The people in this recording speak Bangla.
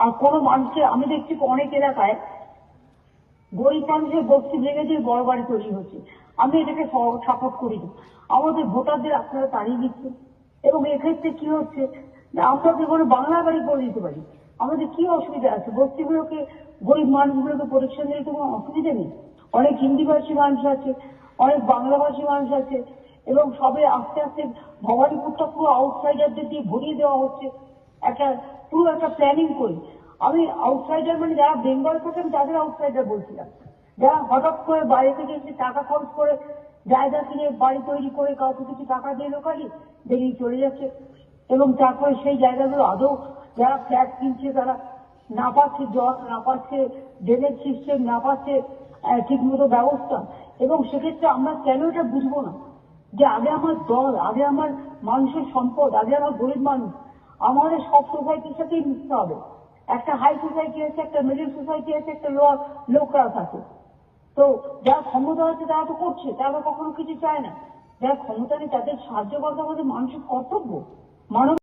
আর কোনো মানুষের, আমি দেখছি অনেক এলাকায় গরিব মানুষের বস্তি ভেঙে দিয়ে বড় বাড়ি তৈরি হচ্ছে। আমি এটাকে সাপোর্ট করি না। আমাদের ভোটারদের আপনারা তাড়িয়ে দিচ্ছেন। এবং এক্ষেত্রে কি হচ্ছে যে আমরা তো কোনো বাংলা বাড়ি করে দিতে পারি। আমাদের কি অসুবিধা আছে? বস্তিগুলোকে গরিব মানুষগুলোকে পরিচ্ছন্ন দিতে কোনো অসুবিধা নেই? অনেক হিন্দিভাষী মানুষ আছে, অনেক বাংলাভাষী মানুষ আছে, এবং সবে আস্তে আস্তে ভবানীপুরটা পুরো আউটসাইডারদের দিয়ে ভরিয়ে দেওয়া হচ্ছে। একটা, পুরো একটা প্ল্যানিং করি। আমি আউটসাইডার মানে যারা বেঙ্গল থেকে, আমি তাদের আউটসাইডার বলছিলাম। যারা হঠাৎ করে বাইরে থেকে এসে টাকা খরচ করে জায়গা কিনে বাড়ি তৈরি করে কাউকে কিছু টাকা দিয়ে লোকালি, বেরিয়ে চলে যাচ্ছে। এবং তারপরে সেই জায়গাগুলো আদৌ যারা ফ্ল্যাট কিনছে, তারা না পাচ্ছে জল, না পাচ্ছে ড্রেনেজ সিস্টেম না পাচ্ছে ঠিক মতো ব্যবস্থা। এবং সেক্ষেত্রে আমরা কেন এটা বুঝব না? যে আগে আমার দল, আগে আমার মানুষের সম্পদ, আগে আমার গরিব মানুষ আমাদের সব সোসাইটির সাথেই মিশতে হবে। একটা হাই সোসাইটি আছে, একটা মিডিল সোসাইটি আছে, একটা লোয়ার লো ক্লাস আছে। তো যারা ক্ষমতা আছে, তারা তো করছে তারা কখনো কিছু চায় না। যারা ক্ষমতা নেই, তাদের সাহায্য করাটা আমাদের মানুষের কর্তব্য। মানব